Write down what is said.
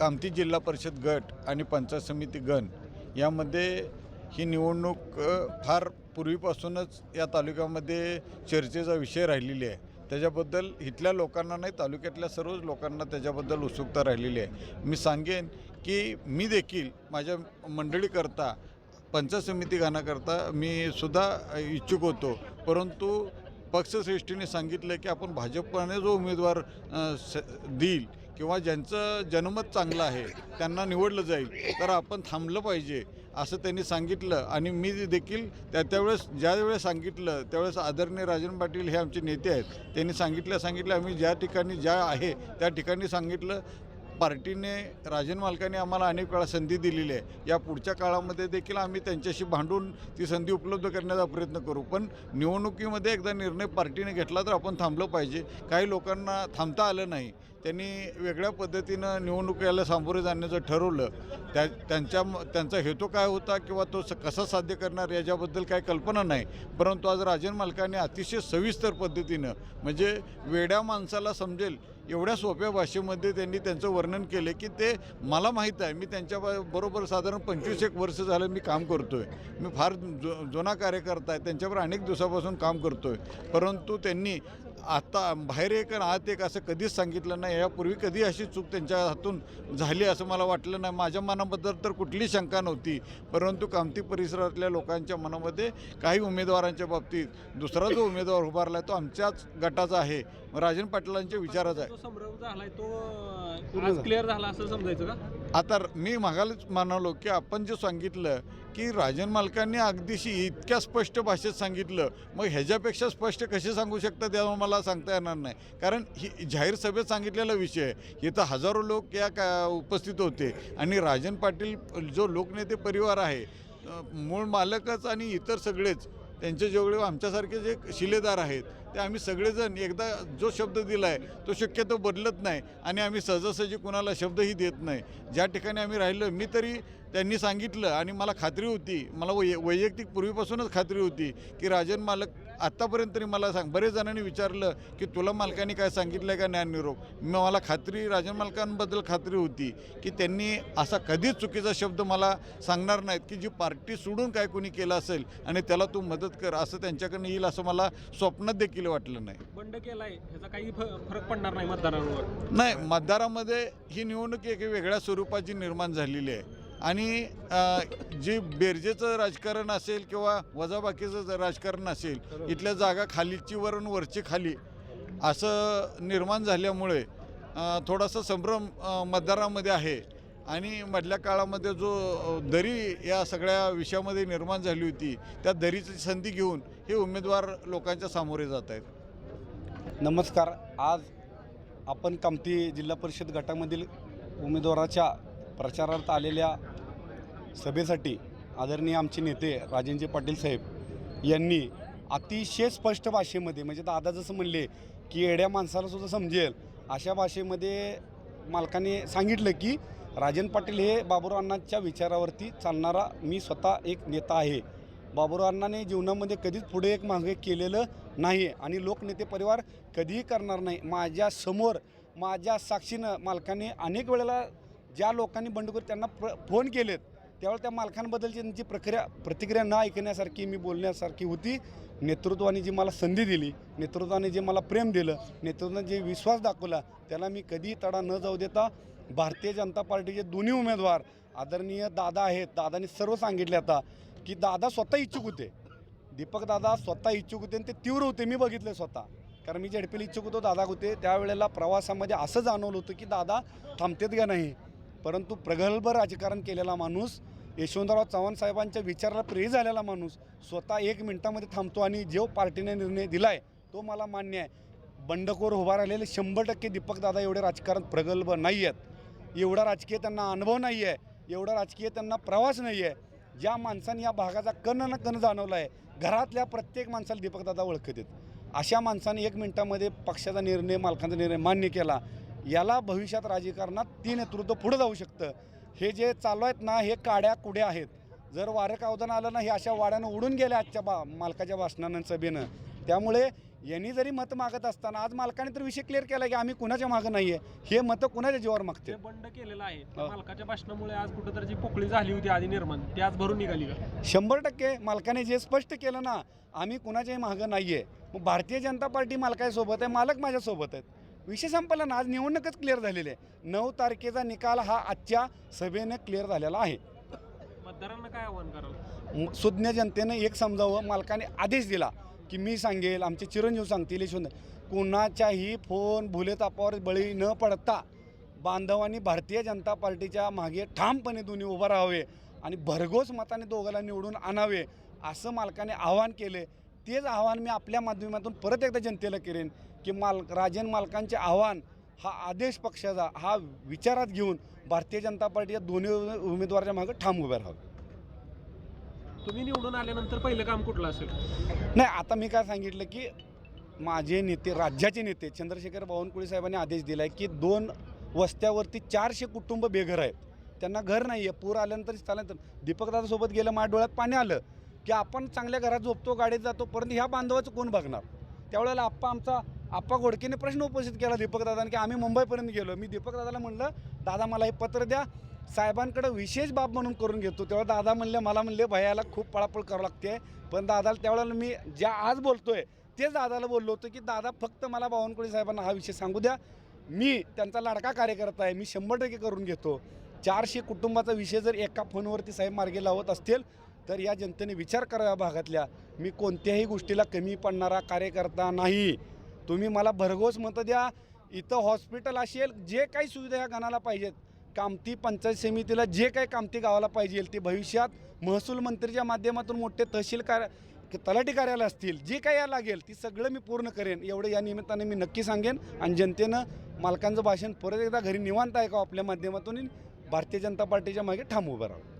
कामती जिल्हा परिषद गट आणि पंचायत समिती गण यामध्ये ही निवडणूक फार पूर्वीपासूनच या तालुक्यामध्ये चर्चेचा विषय राहिलेली आहे. त्याच्याबद्दल इथल्या लोकांना नाही तालुक्यातल्या सर्वच लोकांना त्याच्याबद्दल उत्सुकता राहिलेली आहे. मी सांगेन की मी देखील माझ्या मंडळीकरता पंचायत समिती गाण्याकरता मी सुद्धा इच्छुक होतो. परंतु पक्षश्रेष्ठीने सांगितलं की आपण भाजपने जो उमेदवार स देईल किंवा ज्यांचं जनमत चांगलं आहे त्यांना निवडलं जाईल तर आपण थांबलं पाहिजे असं त्यांनी सांगितलं. आणि मी देखील त्या त्यावेळेस ज्यावेळेस सांगितलं त्यावेळेस आदरणीय राजन पाटील हे आमचे नेते आहेत त्यांनी सांगितलं सांगितलं आम्ही ज्या ठिकाणी ज्या आहे त्या ठिकाणी सांगितलं. पार्टीने राजन मालकाने आम्हाला अनेक वेळा संधी दिलेली आहे. या पुढच्या काळामध्ये देखील आम्ही त्यांच्याशी भांडून ती संधी उपलब्ध करण्याचा प्रयत्न करू. पण निवडणुकीमध्ये एकदा निर्णय पार्टीने घेतला तर आपण थांबलं पाहिजे. काही लोकांना थांबता आलं नाही. त्यांनी वेगळ्या पद्धतीनं निवडणुकीला सामोरे जाण्याचं ठरवलं. त्या त्यांच्या त्यांचा हेतू काय होता किंवा तो स कसा साध्य करणार याच्याबद्दल काही कल्पना नाही. परंतु आज राजन मालकाने अतिशय सविस्तर पद्धतीनं म्हणजे वेड्या माणसाला समजेल एवढ्या सोप्या भाषेमध्ये त्यांनी त्यांचं वर्णन केले की ते मला माहीत आहे मी त्यांच्या बरोबर साधारण पंचवीस एक वर्ष झालं मी काम करतो आहे मी फार जु जुना कार्यकर्ता आहे त्यांच्यावर अनेक दिवसापासून काम करतो आहे परंतु त्यांनी आता बाहेर एक आणि आत एक असं कधीच सांगितलं नाही. यापूर्वी कधी अशी चूक त्यांच्या हातून झाली असं मला वाटलं नाही. माझ्या मनाबद्दल तर कुठली शंका नव्हती. परंतु कामती परिसरातल्या लोकांच्या मनामध्ये काही उमेदवारांच्या बाबतीत दुसरा जो उमेदवार उभारला आहे तो आमच्याच गटाचा आहे. राजन पाटलांच्या विचाराचा आहे. जो संभ्रम झालाय तो अं, आज क्लिअर झाला असं समजायचं का? आता मी मागायलाच म्हणालो की आपण जे सांगितलं की राजन मालकांनी अगदीशी इतक्या स्पष्ट भाषेत सांगितलं मग ह्याच्यापेक्षा स्पष्ट कसे सांगू शकतात यावर मला सांगता येणार नाही. कारण ही जाहीर सभेत सांगितलेला विषय आहे इथं हजारो लोक या का उपस्थित होते. आणि राजन पाटील जो लोकनेते परिवार आहे अ, मूळ मालकच आणि इतर सगळेच त्यांचे जेवढे आमच्यासारखे जे शिलेदार आहेत ते आम्ही सगळेजण एकदा जो शब्द दिला आहे तो शक्यतो बदलत नाही आणि आम्ही सहजासहजी कुणाला शब्दही देत नाही. ज्या ठिकाणी आम्ही राहिलो मी तरी त्यांनी सांगितलं आणि मला खात्री होती मला वै वैयक्तिक पूर्वीपासूनच खात्री होती की राजन मालक आत्तापर्यंत तरी मला सांग बरेच जणांनी विचारलं की तुला मालकाने काय सांगितलं आहे का ज्ञान निरोप? मला खात्री राजन मालकांबद्दल खात्री होती की त्यांनी असा कधीच चुकीचा शब्द मला सांगणार नाहीत की जी पार्टी सोडून काय कोणी केलं असेल आणि त्याला तू मदत कर असं त्यांच्याकडनं येईल असं मला स्वप्नात देखील वाटलं नाही. बंड केलाय ह्याचा काही फरक पडणार नाही मतदारांवर. नाही मतदारामध्ये ही निवडणूक एक वेगळ्या स्वरूपाची निर्माण झालेली आहे. आणि जे बेरजेचं राजकारण असेल किंवा वजाबाकीचं राजकारण असेल इथल्या जागा खालीची वरून वरची खाली असं निर्माण झाल्यामुळे थोडासा संभ्रम मतदारामध्ये आहे. आणि मधल्या काळामध्ये जो दरी या सगळ्या विषयामध्ये निर्माण झाली होती त्या दरीची संधी घेऊन हे उमेदवार लोकांच्या सामोरे जात आहेत. नमस्कार. आज आपण कामती जिल्हा परिषद गटामधील उमेदवाराच्या प्रचारार्थ आलेल्या सभेसाठी आदरणीय आमचे नेते राजेंद्र पाटील साहेब यांनी अतिशय स्पष्ट भाषेमध्ये म्हणजे दादा जसं म्हणले की येड्या माणसाला सुद्धा समजेल अशा भाषेमध्ये मालकाने सांगितलं की राजन पाटील हे बाबुराव विचारावरती चालणारा मी स्वतः एक नेता आहे. बाबुराव जीवनामध्ये कधीच पुढे एक मागे केलेलं नाही आणि लोकनेते परिवार कधीही करणार नाही. माझ्यासमोर माझ्या साक्षीनं मालकाने अनेक वेळेला ज्या लोकांनी बंडखोर त्यांना प्र फोन केलेत त्यावेळेला त्या मालकांबद्दलची त्यांची प्रक्रिया प्रतिक्रिया न ऐकण्यासारखी मी बोलण्यासारखी होती. नेतृत्वाने जी मला संधी दिली नेतृत्वाने जे मला प्रेम दिलं नेतृत्वाने जे विश्वास दाखवला त्याला मी कधीही तडा न जाऊ देता भारतीय जनता पार्टीचे दोन्ही उमेदवार आदरणीय दादा आहेत. दादानी सर्व सांगितले आता की दादा स्वतः इच्छुक होते. दीपक दादा स्वतः इच्छुक होते आणि ते तीव्र होते. मी बघितले स्वतः. कारण मी झेडपीला इच्छुक होतो दादा होते. त्यावेळेला प्रवासामध्ये असं जाणवलं होतं की दादा थांबतेत का नाही? परंतु प्रगल्भ राजकारण केलेला माणूस यशवंतराव चव्हाण साहेबांच्या विचाराला प्रिय झालेला माणूस स्वतः एक मिनिटामध्ये थांबतो आणि जो पार्टीने निर्णय दिला आहे तो मला मान्य आहे. बंडखोर उभा राहिलेले शंभर टक्के दीपकदादा एवढे राजकारण प्रगल्भ नाही आहेत एवढा राजकीय त्यांना अनुभव नाही आहे एवढा राजकीय त्यांना प्रवास नाही आहे. ज्या माणसाने या भागाचा कण न कण जाणवला आहे घरातल्या प्रत्येक माणसाला दीपकदादा ओळखत आहेत. अशा माणसाने एक मिनिटामध्ये पक्षाचा निर्णय मालकांचा निर्णय मान्य केला. याला भविष्यात राजकारणात ती नेतृत्व पुढं जाऊ शकतं. हे जे चालू आहेत ना हे काड्या कुड्या आहेत. जर वारं कावदान आलं ना हे अशा वाड्यानं उडून गेल्या आजच्या बा मालकाच्या भाषणानं सभेनं. त्यामुळे यांनी जरी मतं मागत असताना आज मालकाने तर विषय क्लिअर केला की आम्ही कुणाच्या मागं नाही आहे हे मतं कुणाच्या जीवावर मागते बंड केलेलं आहे त्या. मालकाच्या भाषणामुळे आज कुठेतरी जी पोकळी झाली होती आधी निर्माण ती आज भरून निघाली का? शंभर टक्के मालकाने जे स्पष्ट केलं ना आम्ही कुणाच्याही मागं नाही आहे मग भारतीय जनता पार्टी मालकासोबत आहे मालक माझ्यासोबत आहेत. विषय संपला ना आज निवडणूकच क्लिअर झालेली आहे. नऊ तारखेचा निकाल हा आजच्या सभेनं क्लिअर झालेला आहे. मतदारांना काय आव्हान कराल? म- सुज्ञ जनतेनं एक समजावं मालकाने आदेश दिला. की मी सांगेल आमचे चिरंजीव सांगतील यशवंत कुणाच्याही फोन भुलेतापावर बळी न पडता बांधवांनी भारतीय जनता पार्टीच्या मागे ठामपणे दोन्ही उभं राहावे आणि भरघोस मताने दोघाला निवडून आणावे असं मालकाने आवाहन केले. तेच आव्हान मी आपल्या माध्यमातून परत एकदा जनतेला करेन की माल राजन मालकांचे आव्हान हा आदेश पक्षाचा हा विचारात घेऊन भारतीय जनता पार्टीच्या दोन्ही उमेदवाराच्या मागे ठाम उभे राहावे. तुम्ही निवडून आल्यानंतर पहिलं काम कुठलं असेल? नाही आता मी काय सांगितलं की माझे नेते राज्याचे नेते चंद्रशेखर बावनकुळे साहेबांनी आदेश दिला आहे की दोन वस्त्यावरती चारशे कुटुंब बेघर आहेत. त्यांना घर नाही आहे पूर आल्यानंतर स्थलांतर दीपकदादासोबत गेलं माझ्या डोळ्यात पाणी आलं की आपण चांगल्या घरात झोपतो गाडीत जातो परंतु ह्या बांधवाचं कोण बघणार? त्यावेळेला आप्पा आमचा आप्पा घोडकेने प्रश्न उपस्थित केला दीपकदादाने की आम्ही मुंबईपर्यंत गेलो. मी दीपकदादाला म्हणलं दादा मला हे पत्र द्या साहेबांकडे विशेष बाब म्हणून करून घेतो. तेव्हा दादा म्हणले मला म्हणले भयाला खूप पळापळ करावं लागते. पण दादाला त्यावेळेला मी ज्या आज बोलतो आहे तेच दादाला बोललो होतो की दादा फक्त मला बावनकुळे साहेबांना हा विषय सांगू द्या. मी त्यांचा लाडका कार्यकर्ता आहे. मी शंभर टक्के करून घेतो. चारशे कुटुंबाचा विषय जर एका फोनवरती साहेब मार्गी लावत असतील तर या जनतेने विचार करावा भागातल्या. मी कोणत्याही गोष्टीला कमी पडणारा कार्यकर्ता नाही. तुम्ही मला भरघोस मतं द्या. इथं हॉस्पिटल असेल जे काही सुविधा ह्या गणाला पाहिजेत कामती पंचायत समितीला जे काही कामती गावाला पाहिजे ते भविष्यात महसूल मंत्रीच्या माध्यमातून मोठे तहसील कार्य तलाठी कार्यालय असतील जे काही या लागेल ती सगळं मी पूर्ण करेन. एवढं या निमित्ताने मी नक्की सांगेन. आणि जनतेनं मालकांचं भाषण परत एकदा घरी निवांत ऐकावं आपल्या माध्यमातून. भारतीय जनता पार्टीच्या मागे ठाम उभं राहावं.